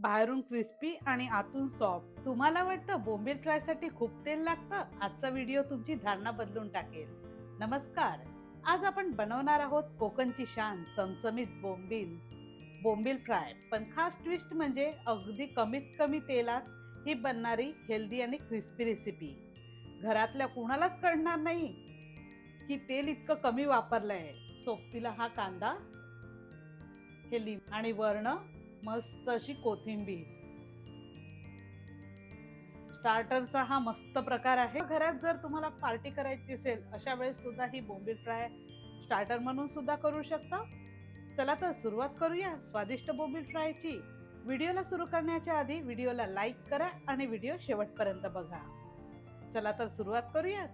बाहेरून क्रिस्पी आणि आतून सॉफ्ट. तुम्हाला वाटतं बोंबील फ्रायसाठी खूप तेल लागतं? आजचा व्हिडिओ तुमची धारणा बदलून टाकेल. नमस्कार. आज आपण बनवणार आहोत कोकणची शान चमचमीत बोंबील बोंबील फ्राय. पण खास ट्विस्ट म्हणजे अगदी कमीत कमी तेलात ही बनणारी हेल्दी आणि क्रिस्पी रेसिपी घरातल्या कुणालाच कळणार नाही की तेल इतकं कमी वापरलं आहे सोबतीला हा कांदा हे लिंब आणि वर्ण मस्त अशी कोथिंबीर. स्टार्टरचा हा मस्त प्रकार आहे. घरात जर तुम्हाला पार्टी करायची असेल अशा वेळेस सुद्धा ही बोंबील फ्राय स्टार्टर म्हणून सुद्धा करू शकता. चला तर सुरुवात करूया स्वादिष्ट बोंबील फ्रायची. व्हिडिओला सुरू करण्याच्या आधी व्हिडिओला लाईक करा आणि व्हिडिओ शेवटपर्यंत बघा. चला तर सुरुवात करूया.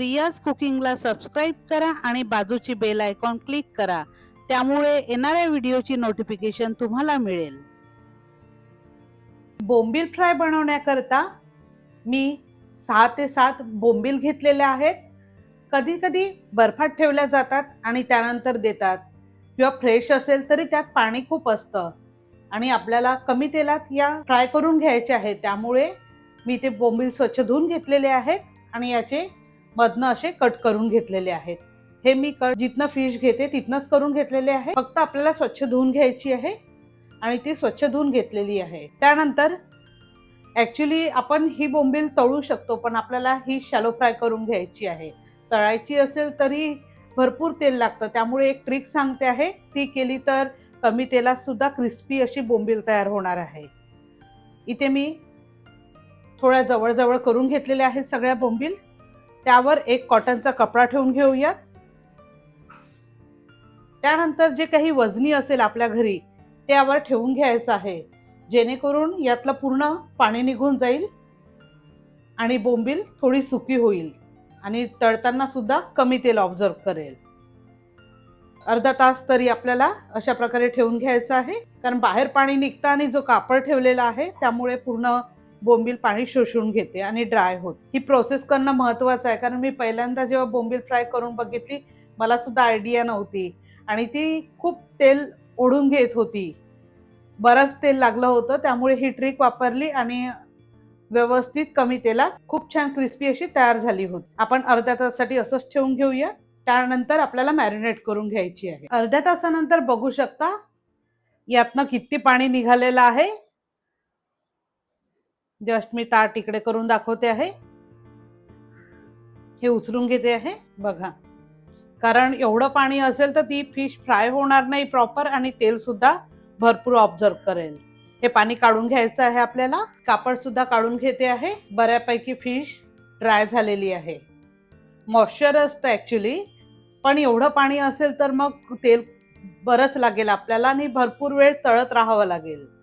प्रियाज कुकिंगला सबस्क्राईब करा आणि बाजूची बेल आयकॉन क्लिक करा. त्यामुळे येणाऱ्या व्हिडिओची नोटिफिकेशन तुम्हाला मिळेल. बोंबील फ्राय बनवण्याकरता मी सहा ते सात बोंबील घेतलेले आहेत. कधी कधी बर्फात ठेवल्या जातात आणि त्यानंतर देतात. किंवा फ्रेश असेल तरी त्यात पाणी खूप असतं. आणि आपल्याला कमी तेलात या फ्राय करून घ्यायचे आहे त्यामुळे मी ते बोंबील स्वच्छ धुवून घेतलेले आहेत आणि याचे मधनं असे कट करून घेतलेले आहेत. हे मी कट जिथनं फिश घेते तिथनंच करून घेतलेले आहे. फक्त आपल्याला स्वच्छ धुवून घ्यायची आहे आणि ती स्वच्छ धुवून घेतलेली आहे. त्यानंतर ॲक्च्युली आपण ही बोंबील तळू शकतो पण आपल्याला ही शॅलो फ्राय करून घ्यायची आहे. तळायची असेल तरी भरपूर तेल लागतं. त्यामुळे एक ट्रिक सांगते आहे ती केली तर कमी तेलात सुद्धा क्रिस्पी अशी बोंबील तयार होणार आहे. इथे मी थोड्या जवळजवळ करून घेतलेल्या आहेत सगळ्या बोंबील. त्यावर एक कॉटनचा कपडा ठेवून घेऊयात. त्यानंतर जे काही वजनी असेल आपल्या घरी त्यावर ठेवून घ्यायचं आहे. जेणेकरून यातलं पूर्ण पाणी निघून जाईल आणि बोंबील थोडी सुकी होईल आणि तळताना सुद्धा कमी तेल ऑब्झर्व करेल. अर्धा तास तरी आपल्याला अशा प्रकारे ठेवून घ्यायचं आहे. कारण बाहेर पाणी निघतं आणि जो कापड ठेवलेला आहे त्यामुळे पूर्ण बोंबील पाणी शोषून घेते आणि ड्राय होत. ही प्रोसेस करणं महत्वाचं आहे. कारण मी पहिल्यांदा जेव्हा बोंबील फ्राय करून बघितली मला सुद्धा आयडिया नव्हती. आणि ती खूप तेल ओढून घेत होती. बरंच तेल लागलं होतं त्यामुळे ही ट्रिक वापरली आणि व्यवस्थित कमी तेलात खूप छान क्रिस्पी अशी तयार झाली होती. आपण अर्ध्या तासासाठी असंच ठेवून घेऊया. त्यानंतर आपल्याला मॅरिनेट करून घ्यायची आहे. अर्ध्या तासानंतर बघू शकता यातनं किती पाणी निघालेलं आहे. जस्ट मी ताट इकडे करून दाखवते आहे. हे उचलून घेते आहे. बघा. कारण एवढं पाणी असेल तर ती फिश फ्राय होणार नाही प्रॉपर आणि तेल सुद्धा भरपूर ऑब्झर्व करेल. हे पाणी काढून घ्यायचं आहे आपल्याला. कापड सुद्धा काढून घेते आहे. बऱ्यापैकी फिश ड्राय झालेली आहे. मॉइश्चर असतं ॲक्च्युली पण एवढं पाणी असेल तर मग तेल बरंच लागेल आपल्याला आणि भरपूर वेळ तळत राहावं लागेल.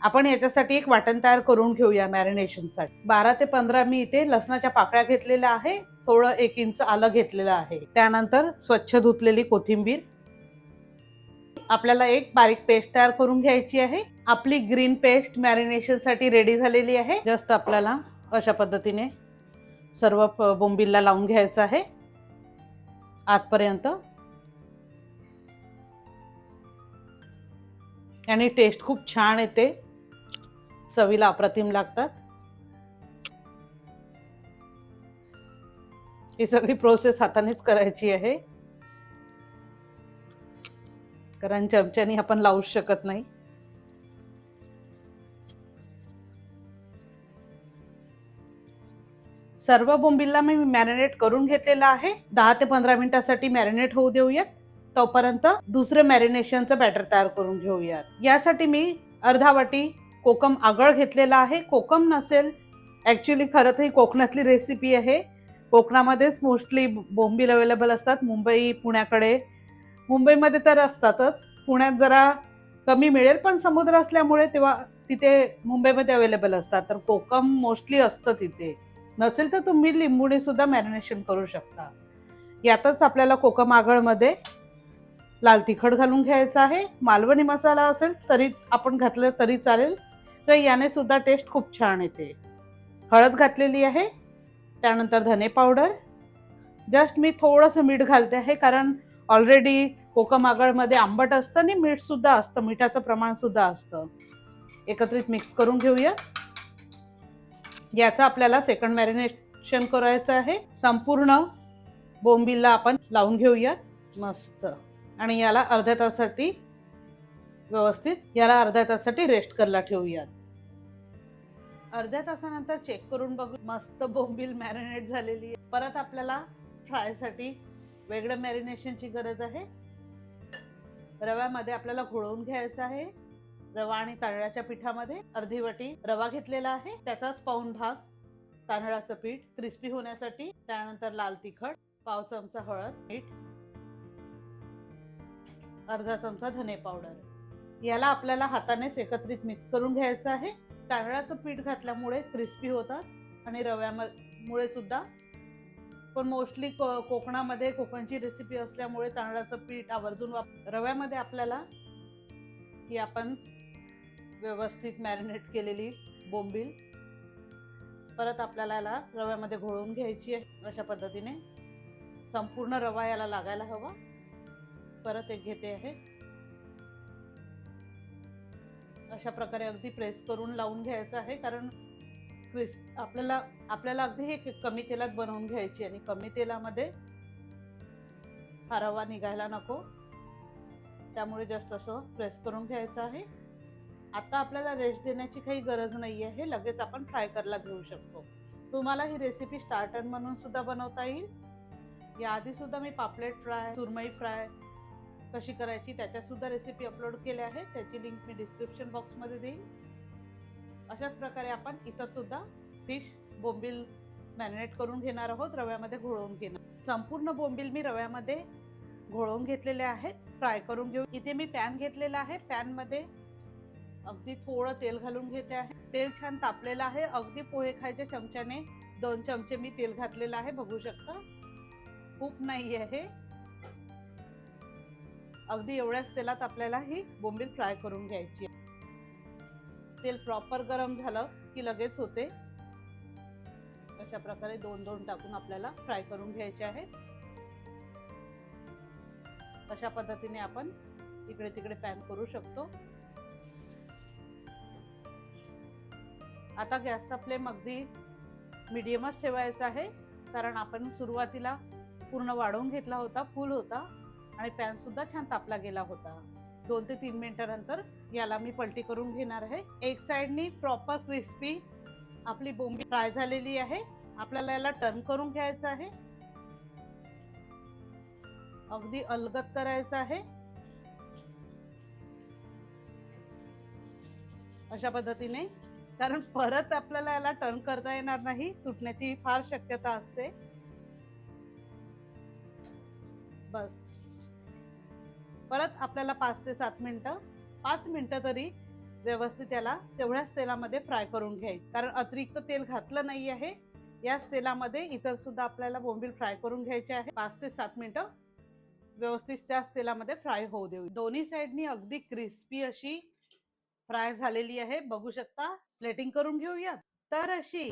आपण याच्यासाठी एक वाटण तयार करून घेऊया मॅरिनेशनसाठी. बारा ते पंधरा मी इथे लसणाच्या पाकळ्या घेतलेल्या आहे थोडं एक इंच आलं घेतलेलं आहे. त्यानंतर स्वच्छ धुतलेली कोथिंबीर. आपल्याला एक बारीक पेस्ट तयार करून घ्यायची आहे. आपली ग्रीन पेस्ट मॅरिनेशनसाठी रेडी झालेली आहे. जस्ट आपल्याला अशा पद्धतीने सर्व प- बोंबीलला लावून घ्यायचं आहे. आतपर्यंत. आणि टेस्ट खूप छान येते. चवीला अप्रतिम लागतात? ही सगळी प्रोसेस हातानेच करायची आहे. कारण चमच्यानी आपण लावू शकत नाही. सर्व बोंबिलला मी मॅरिनेट करून घेतलेला आहे. दहा ते पंधरा मिनिटासाठी मॅरिनेट होऊ देऊयात. तोपर्यंत दुसरं मॅरिनेशनचं बॅटर तयार करून घेऊयात. यासाठी मी अर्धा वाटी कोकम आगळ घेतलेला आहे. कोकम नसेल ॲक्च्युली खरं तर ही कोकणातली रेसिपी आहे. कोकणामध्येच मोस्टली बोंबील अवेलेबल असतात. मुंबई पुण्याकडे. मुंबईमध्ये तर असतातच. पुण्यात जरा कमी मिळेल पण समुद्र असल्यामुळे तेव्हा तिथे मुंबईमध्ये अवेलेबल असतात. तर कोकम मोस्टली असतं तिथे. नसेल तर तुम्ही लिंबूने सुद्धा मॅरिनेशन करू शकता. यातच आपल्याला कोकम आगळमध्ये लाल तिखट घालून घ्यायचं आहे. मालवणी मसाला असेल तरी आपण घातलं तरी चालेल. तर याने सुद्धा टेस्ट खूप छान येते. हळद घातलेली आहे त्यानंतर धने पावडर जस्ट मी थोडंसं मीठ घालते आहे कारण ऑलरेडी कोकम आगळमध्ये आंबट असतं आणि मीठ सुद्धा असतं मिठाचं प्रमाणसुद्धा असतं. एकत्रित मिक्स करून घेऊया. याचं आपल्याला सेकंड मॅरिनेशन करायचं आहे. संपूर्ण बोंबीला आपण लावून घेऊयात मस्त. आणि याला अर्ध्या तासासाठी व्यवस्थित याला अर्ध्या तासासाठी रेस्ट करायला ठेवूयात. अर्ध्या तासानंतर चेक करून बघू मस्त बोंबील मॅरिनेट झालेली आहे. परत आपल्याला फ्रायसाठी वेगळं मॅरिनेशनची गरज आहे. रव्यामध्ये आपल्याला घोळवून घ्यायचं आहे. रवा आणि तांदळाच्या पिठामध्ये अर्धी वाटी रवा घेतलेला आहे. त्याचाच पाऊन भाग तांदळाचं पीठ क्रिस्पी होण्यासाठी त्यानंतर लाल तिखट पाव चमचा हळद मीठ अर्धा चमचा धने पावडर. याला आपल्याला हातानेच एकत्रित मिक्स करून घ्यायचं आहे. तांदळाचं पीठ घातल्यामुळे क्रिस्पी होतात आणि रव्यामुळे सुद्धा. पण मोस्टली को कोकणामध्ये कोकणची रेसिपी असल्यामुळे तांदळाचं पीठ आवर्जून वाप रव्यामध्ये आपल्याला ही आपण व्यवस्थित मॅरिनेट केलेली बोंबील परत आपल्याला याला रव्यामध्ये घोळवून घ्यायची आहे अशा पद्धतीने. संपूर्ण रवा याला लागायला हवा. परत एक घेते आहे. अशा प्रकारे अगदी प्रेस करून लावून घ्यायचं आहे. कारण क्रिस्प आपल्याला आपल्याला अगदी हे कमी तेलात बनवून घ्यायची आणि कमी तेलामध्ये हा रवा निघायला नको. त्यामुळे जस्ट असं प्रेस करून घ्यायचं आहे. आता आपल्याला रेस्ट देण्याची काही गरज नाही आहे. लगेच आपण फ्राय करायला घेऊ शकतो. तुम्हाला ही रेसिपी स्टार्टर म्हणून सुद्धा बनवता येईल. याआधी सुद्धा मी पापलेट फ्राय सुरमई फ्राय कशी करायची त्याच्यासुद्धा रेसिपी अपलोड केल्या आहेत. त्याची लिंक मी डिस्क्रिप्शन बॉक्समध्ये देईन. अशाच प्रकारे आपण इतर सुद्धा फिश बोंबील मॅरिनेट करून घेणार आहोत रव्यामध्ये घोळवून घेणार. संपूर्ण बोंबील मी रव्यामध्ये घोळवून घेतलेले आहेत. फ्राय करून घेऊ. इथे मी पॅन घेतलेला आहे. पॅनमध्ये अगदी थोडं तेल घालून घेते आहे. तेल छान तापलेलं आहे. अगदी पोहे खायच्या चमच्याने दोन चमचे मी तेल घातलेलं आहे. बघू शकता. खूप नाही आहे अगदी एवढ्याच तेलात आपल्याला ही बोंबील फ्राय करून घ्यायची आहे. तेल प्रॉपर गरम झालं की लगेच होते. अशा प्रकारे दोन दोन टाकून आपल्याला फ्राय करून घ्यायचे आहे. अशा पद्धतीने आपण इकडे तिकडे पॅन करू शकतो. आता गॅसचा फ्लेम अगदी मिडियमच ठेवायचा आहे. कारण आपण सुरुवातीला पूर्ण वाढवून घेतला होता फुल होता. आणि पॅन सुद्धा छान तापला गेला होता. दोन ते तीन मिनिटानंतर याला मी पलटी करून घेणार आहे. एक साईडनी प्रॉपर क्रिस्पी आपली बोंबी फ्राय झालेली आहे. आपल्याला याला टर्न करून घ्यायचं आहे. अगदी अलगत करायचं आहे. अशा पद्धतीने. कारण परत आपल्याला याला टर्न करता येणार नाही. तुटण्याची फार शक्यता असते. बस. परत आपल्याला पाच ते सात मिनटं पाच मिनिटं तरी व्यवस्थित त्याला तेवढ्याच तेलामध्ये फ्राय करून घ्यायचं. कारण अतिरिक्त तेल घातलं नाही आहे. याच तेलामध्ये इतर सुद्धा आपल्याला बोंबील फ्राय करून घ्यायचे आहे. पाच ते सात मिनटं व्यवस्थित त्याच तेलामध्ये फ्राय होऊ देऊ. दोन्ही साईडनी अगदी क्रिस्पी अशी फ्राय झालेली आहे. बघू शकता प्लेटिंग करून घेऊया तर अशी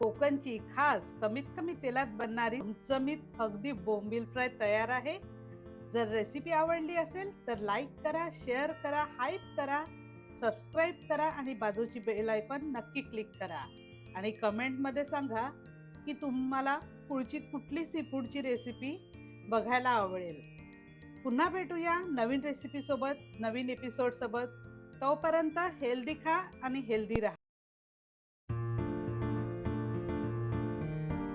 कोकणची खास कमीत कमी तेलात बनणारी चमचमीत अगदी बोंबील फ्राय तयार आहे. जर रेसिपी आवडली असेल तर लाईक करा शेअर करा हाईप करा सबस्क्राईब करा आणि बाजूची बेल आयकॉन नक्की क्लिक करा. आणि कमेंटमध्ये सांगा की तुम्हाला पुढची कुठली सी फूडची रेसिपी बघायला आवडेल. पुन्हा भेटूया नवीन रेसिपीसोबत नवीन एपिसोडसोबत तोपर्यंत हेल्दी खा आणि हेल्दी राहा.